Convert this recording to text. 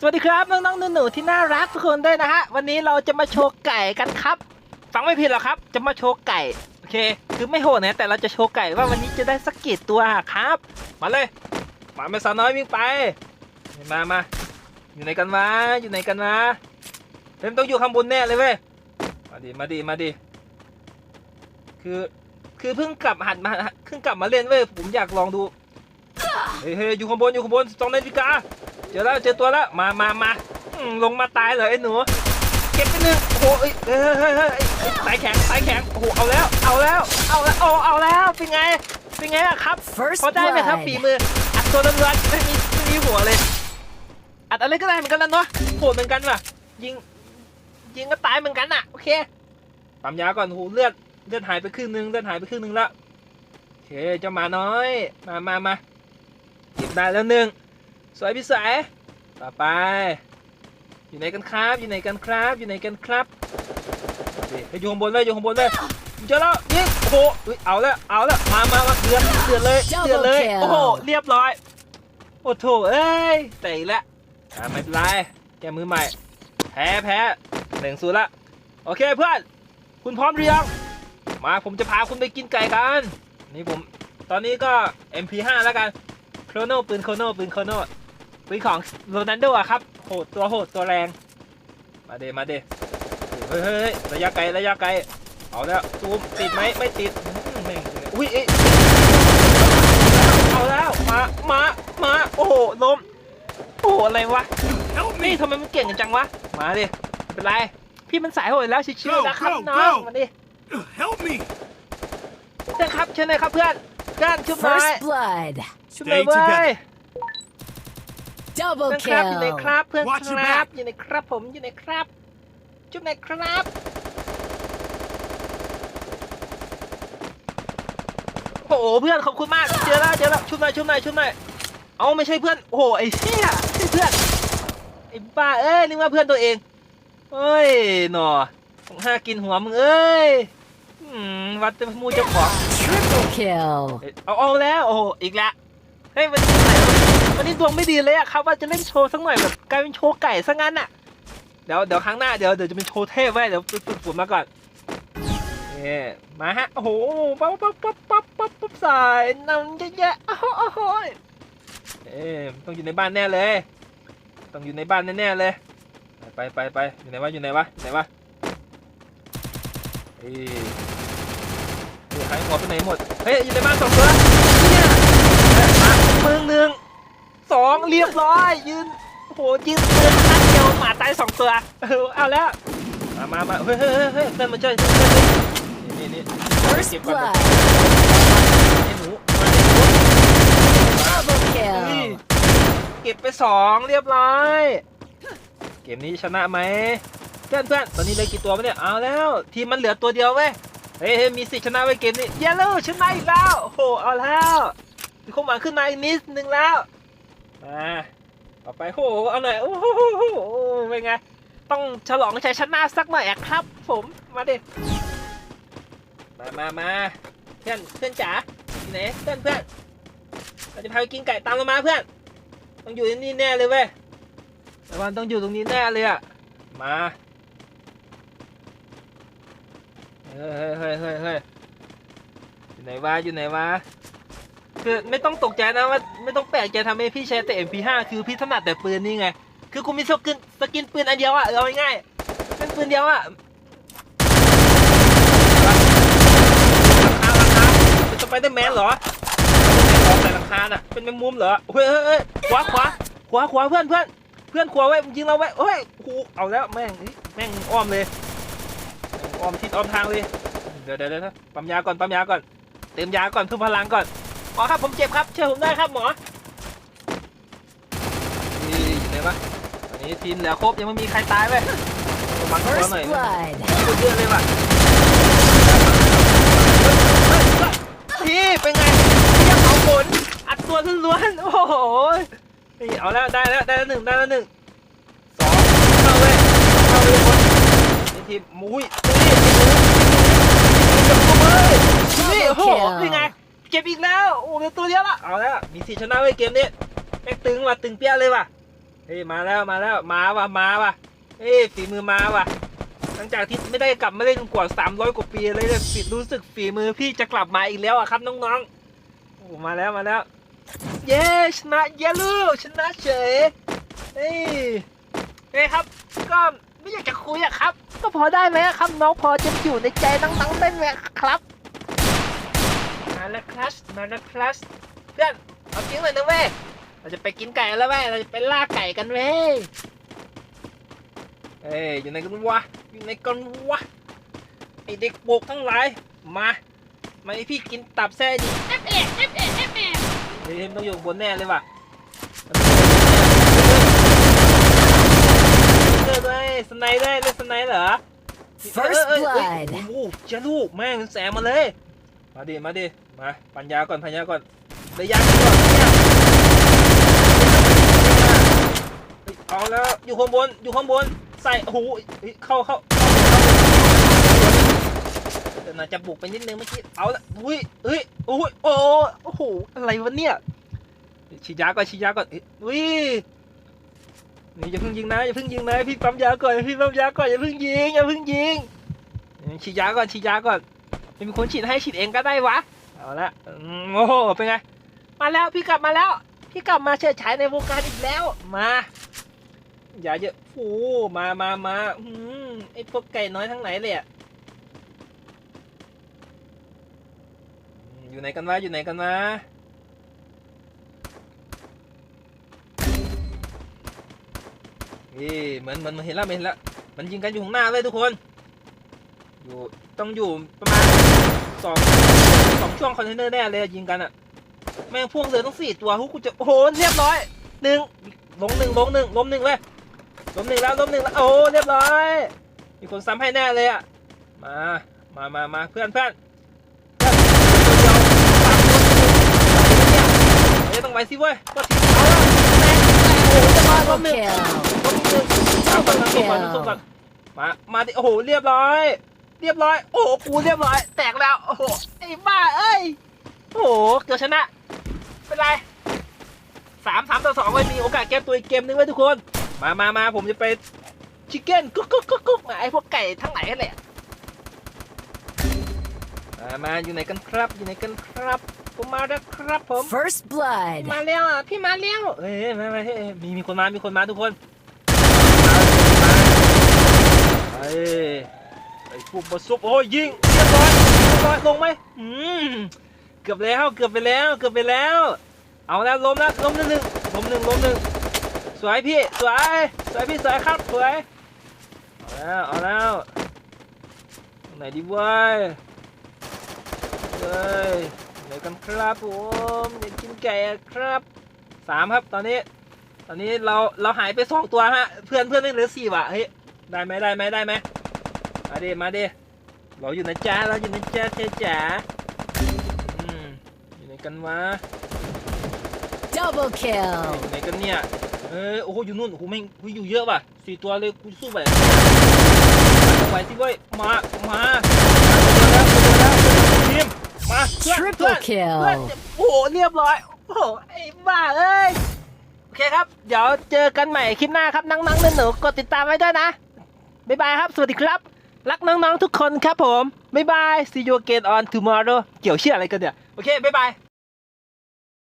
สวัสดีครับน้องๆหนูๆที่น่ารักทุกคนด้วยนะฮะวันนี้เราจะมาโชว์ไก่กันครับฟังไม่ผิดหรอกครับ จะมาโชว์ไก่โอเค คือไม่โหดนะแต่เราจะโชว์ไก่ว่าวันนี้จะได้สักกี่ตัวครับ มาเลยมาแม่สาวน้อยวิ่งไปมามาอยู่ไหนกันวะอยู่ไหนกันวะเต็มต้องอยู่ข้างบนแน่เลยเว้ยมาดิมาดิมาดิคือคือเพิ่งกลับหัดมาเพิ่งกลับมาเล่นเว้ยผมอยากลองดูเฮ้ยเฮ้ยอยู่ข้างบนอยู่ข้างบนสองนาฬิกา เจอแล้วเจอตัวแล้วมามามาอืมลงมาตายเลยไอ้หนู เก็บไปหนึ่งโอ้โหเอ้ยเฮ้ยเฮ้ยเฮ้ยเฮ้ยสายแข็งสายแข็งโอ้โหเอาแล้วเอาแล้วเอาแล้วโอ้เอาแล้วเป็นไงเป็นไงอะครับ First พอได้ไหมครับ blood ฝีมืออัดตัวล้วนๆไม่มีไม่มีหัวเลย อัดอะไรก็ได้เหมือนกันแล้วเนาะโหดเหมือนกันว่ะยิงยิงก็ตายเหมือนกันอะโอเคปั๊มยาก่อนโอ้โหเลือดเลือดหายไปครึ่งนึงเลือดหายไปครึ่งนึงแล้วโอเคเจ้าหมาน้อย มามามาเก็บได้แล้วหนึ่ง สวยพี่สายต่อไป อยู่ไหนกันครับ อยู่ไหนกันครับ อยู่ไหนกันครับนี่ไปอยู่ข้างบนเลยอยู่ข้างบนเลยเจอแล้วยิงโอ้โหอุ๊ยเอาแล้วเอาแล้วมามามาเดือดเดือดเลยเดือดเลย Double kill โอ้โหเรียบร้อยโอ้โถเอ้ยแต่อีกแล้วอ่าไม่เป็นไรแกมือใหม่ แพ้แพ้หนึ่งศูนย์ละโอเคเพื่อน คุณพร้อมหรือยังมาผมจะพาคุณไปกินไก่กัน นี่ผม ตอนนี้ก็ MP5 แล้วกันโครโนปืนโครโนปืนโครโน ปืนของโรนัลโดอะครับ โหดตัวโหดตัวแรง มาเดมาเดเฮ้ยเฮ้ยเฮ้ยระยะไกลระยะไกล เอาแล้วซูมติดไหมไม่ติดอื้อแม่งอุ้ยเอ๊ะเอาแล้วมามามาโอ้โหล้มโอ้โหอะไรวะนี่ทำไมมันเก่งกันจังวะมาดิไม่เป็นไรพี่มันสายโหดแล้วชิวๆนะครับ Go, go, น้อง go มาดิ Help me! เพื่อนครับเชิญเลยครับเพื่อนเพื่อนชุบหน่อย First blood. ชุบหน่อย Stay เว้ย Double เพื่อนครับอยู่ไหน kill. ครับเพื่อน Watch ค your รับ back อยู่ไหนครับผมอยู่ไหนครับ จุ๊บไหนครับ โอ้โหเพื่อนขอบคุณมากเจอแล้วเจอแล้วชุบหน่อยชุบหน่อยชุบหน่อยเอาไม่ใช่เพื่อนโอ้โหไอ้เหี้ยไม่ใช่เพื่อนไอ้บ้าเอ้ยนึกว่าเพื่อนตัวเองเอ้ยหนอของห้ากินหัวมึงเอ้ยอืมวัดจะมูเจ้าของ Triple kill. เอ้ยเอาเอาแล้วโอ้โหอีกแล้วเฮ้ยวันนี้ไหนวะ วันนี้ดวงไม่ดีเลยอะครับว่าจะเล่นโชว์สักหน่อยแบบกลายเป็นโชว์ไก่ซะงั้นอะเดี๋ยวเดี๋ยวครั้งหน้าเดี๋ยวเดี๋ยวจะเป็นโชว์เทพไว้เดี๋ยวฝึกฝนมาก่อนเนี่มาฮะโอ้โหปั๊บปั๊บปั๊บปั๊บปั๊บปั๊บสายนำเยอะแยะโอ้โหโอ้โหเอ๊ต้องอยู่ในบ้านแน่เลย ต้องอยู่ในบ้านแน่ๆเลยไปไปไปอยู่ไหนวะอยู่ไหนวะไหนวะเอ้ยเฮ้ยหายหัวไปไหนหมดเฮ้ยอยู่ในบ้านสองตัวเนี่ยมามึงหนึ่ง สองเรียบร้อย ยืนโอ้โหยืนเดินนัดเดียวหมาตายสองตัวเออเอาแล้วมามามาเฮ้ยเฮ้ยเฮ้ยเฮ้ยเพื่อนมาช่วยเพื่อนมาช่วยนี่นี่นี่ First เก็บก่อน blood. ไอ้หนูมาไอ้หนู Double เฮ้ย kill. เก็บไปสองเรียบร้อย เกมนี้ชนะไหมเพื่อนเพื่อนตอนนี้เหลยกี่ตัววะเนี่ยเอาแล้ว ทีมมันเหลือตัวเดียวเว้ยเฮ้ยเฮ้ยมีสิทธิ์ชนะไว้ยเกมนี้เยลโล่ชนะอีกแล้วโอ้โหเอาแล้วมีความหวังขึ้นมาอีกนิดนึงแล้ว มาต่อไปโอ้โหเอาหน่อยโอ้โหเป็นไง ต้องฉลองชัยชนะสักหน่อยอะครับ ผมมาดิมามามาเพื่อนเพื่อนจ๋าไหนเพื่อนเพื่อนเราจะพาไปกินไก่ตามเรามาเพื่อน ต้องอยู่ที่นี่แน่เลยเว้ยแต่วันต้องอยู่ตรงนี้แน่เลยอะมาเฮ้ยเฮ้ยเฮ้ยเฮ้ยอยู่ไหนวะอยู่ไหนวะ คือไม่ต้องตกใจนะว่าไม่ต้องแปลกใจทำไมพี่ใช้แต่ MP5 คือพี่ถนัดแต่ปืนนี่ไง คือกูมีสกินสกินปืนอันเดียวอะเอาง่ายๆเป็นปืนเดียวอะราคาราคาเป็นสไปเดอร์แมนเหรอของแต่ราคาน่ะเป็นแมงมุมเหรอเฮ้ยเฮ้ยเฮ้ยขวาขวาขวาขวาเพื่อนเพื่อนเพื่อนขวาไว้ยิงเราไว้เฮ้ยกูเอาแล้วแม่งแม่งอ้อมเลยอ้อมทิศอ้อมทางเลยเดี๋ยวเดี๋ยวเดี๋ยวปั๊มยาก่อนปั๊มยาก่อนเติมยาก่อนเพิ่มพลังก่อน หมอครับผมเจ็บครับเชื่อผมได้ครับหมอนี่อยู่ไหนวะตอนนี้ทีมเหลือครบยังไม่มีใครตายเว้ยระวังตัว First หน่อย blood. เยอะเลยว่ะพี่เป็นไงเรียกเอาผลอัดตัวล้วนๆโอ้โหนี่เอาแล้วได้แล้วได้แล้วหนึ่งได้แล้วหนึ่งสองเข้าเลยเข้าเลยคนนี่ทีมมุ้ยนี่จับตัวเลยนี่โอ้โหเป็นไง เก็บอีกแล้ว โอ้เหลือตัวเดียวละเอาแล้ว มีสิทธิ์ชนะไว้เกมนี้แม่งตึงว่ะตึงเปี้ยเลยว่ะเฮ้ยมาแล้วมาแล้วมาว่ะมาว่ะเฮ้ยฝีมือมาว่ะ หลังจากที่ไม่ได้กลับมาเล่นกว่า300 กว่าปีเลยเนี่ยรู้สึกฝีมือพี่จะกลับมาอีกแล้วอะครับน้องๆโอ้มาแล้วมาแล้ว เย้ชนะเยลลูชนะเฉยเฮ้ยเฮ้ยครับก็ไม่อยากจะคุยอะครับ ก็พอได้ไหมครับน้องพอจะอยู่ในใจน้องๆได้ไหมครับ แล้วคลัสมาแล้วคลัสเพื่อนเอาจริงเลยนะเว้ยเราจะไปกินไก่แล้วเว้ยเราจะไปล่าไก่กันเว้ยเอ้ยอยู่ไหนกันวะอยู่ไหนกันวะไอเด็กโบกทั้งหลายมามาให้พี่กินตับแซ่ดิเอ๊ะเอ๊ะเอ๊ะเอ๊ะเอ๊ะเอ๊ะเฮ้ยมันต้องอยู่บนแน่เลยว่ะเลือดด้วยสไนด์ด้วยเล่นสไนด์เหรอ First เอ้ยเอ้ยเอ้ย blood โอ้โหเจ้าลูกแม่งแสงมาเลย มาดิ มาดิ มาปัญญาก่อนปัญญาก่อนระยะก่อนเนี่ยเฮ้ยเอาแล้วอยู่ข้างบนอยู่ข้างบนใส่หเฮ้ยเข้าเข้าเดี๋ยวน่าจะบุกไปนิดนึงเมื่อกี้เอาละอุ้ยเฮ้ยโอ้ยโอ้โอ้โหอะไรวะเนี่ยฉีดยาก่อนฉีดยาก่อนอุ้ยนี่อย่าเพิ่งยิงนะอย่าเพิ่งยิงนะพี่ปั๊มยาก่อนพี่ปั๊มยาก่อนอย่าเพิ่งยิงอย่าเพิ่งยิงฉีดยาก่อนฉีดยาก่อน ไม่มีคนฉีดให้ฉีดเองก็ได้วะ เอาละโอ้โหเป็นไง มาแล้วพี่กลับมาแล้ว พี่กลับมาเฉิดฉายในวงการอีกแล้ว มา อย่าเยอะโอ้มามามาอืมไอพวกไก่น้อยทั้งไหนเลยอะอยู่ไหนกันวะอยู่ไหนกันวะนี่เหมือนเหมือนเหมือนเห็นแล้วเห็นแล้วมันยิงกันอยู่ข้างหน้าเลยทุกคน อยู่ต้องอยู่ประมาณสองสองช่วงคอนเทนเนอร์แน่เลยยิงกันอะแม่งพ่วงเรือต้องสี่ตัวฮุกกูจะโอ้โหเรียบร้อยหนึ่งลงหนึ่งลงหนึ่งล้มหนึ่งเลยล้มหนึ่งแล้วล้มหนึ่งแล้วโอ้เรียบร้อย มีคนซ้ำให้แน่เลยอะมามามามาเพื่อนเพื่อนเพื่อนเดียวสามคนเนี่ยเฮ้ยต้องไปสิเว้ยก็ทีเอาละแม่งโอ้โหจะมาล้ม Double หนึ่ง kill. เอาก่อนเอาก่อนเอาก่อนมา มาดิโอ้โห เรียบร้อย เรียบร้อย โอ้โหกูเรียบร้อย แตกแล้ว โอ้โห ไอ้บ้า เอ้ย โอ้โห เกือบชนะ เป็นไรสามสามต่อสองไว้มีโอกาสแก้ตัวอีกเกมนึงไว้ทุกคน มามามาผมจะไปชิคเก้นกุ๊กกุ๊กกุ๊กกุ๊กมาไอ้พวกไก่ทั้งไหนนั่นแหละมามาอยู่ไหนกันครับ อยู่ไหนกันครับผมมาแล้วครับผม First blood. มาแล้วอะพี่มาแล้วเอ้ยมามาเฮ้ยมีมีคนมา มีคนมาทุกคนไอ้ ไอ้พวกบดซุปโอ้ยยิงเรียบร้อยเรียบร้อยลงไหมอืมเกือบแล้วเกือบไปแล้วเกือบไปแล้ว เอาแล้วล้มแล้วล้มหนึ่งล้มหนึ่งล้มหนึ่งสวยพี่สวยสวยพี่สวยครับสวยเอาแล้วเอาแล้วไหนดีเว้ยเฮ้ยเดี๋ยวกันครับผมอยากกินไก่ครับสามครับตอนนี้ ตอนนี้เราเราหายไปสองตัวฮะเพื่อนเพื่อนไม่เหลือสี่ว่ะเฮ้ยได้ไหมได้ไหมได้ไหม มาดิมาดิเราอยู่นะจ๊ะเราอยู่นะจ๊ะเจ๊จ๋าอืมอยู่ไหนกันวะ Double kill. อยู่ไหนกันเนี่ยเออโอ้โหอยู่นู่นโอ้โหแม่งโอ้ยอยู่เยอะว่ะสี่ตัวเลยกูสู้ไปไหวสิเว้ยมามาตัวแล้วตัวแล้วทีมมาเพื่อนเพื่อน Triple kill. เพื่อนโอ้โหเรียบร้อยโอ้โหไอ้บ้าเอ้ยโอเคครับ เดี๋ยวเจอกันใหม่คลิปหน้าครับนังๆหนูๆกดติดตามไว้ด้วยนะบ๊ายบายครับสวัสดีครับ รักน้องๆทุกคนครับผม บ๊ายบาย see you again on tomorrow เกี่ยวเชื่ออะไรกันเนี่ย โอเค บ๊ายบาย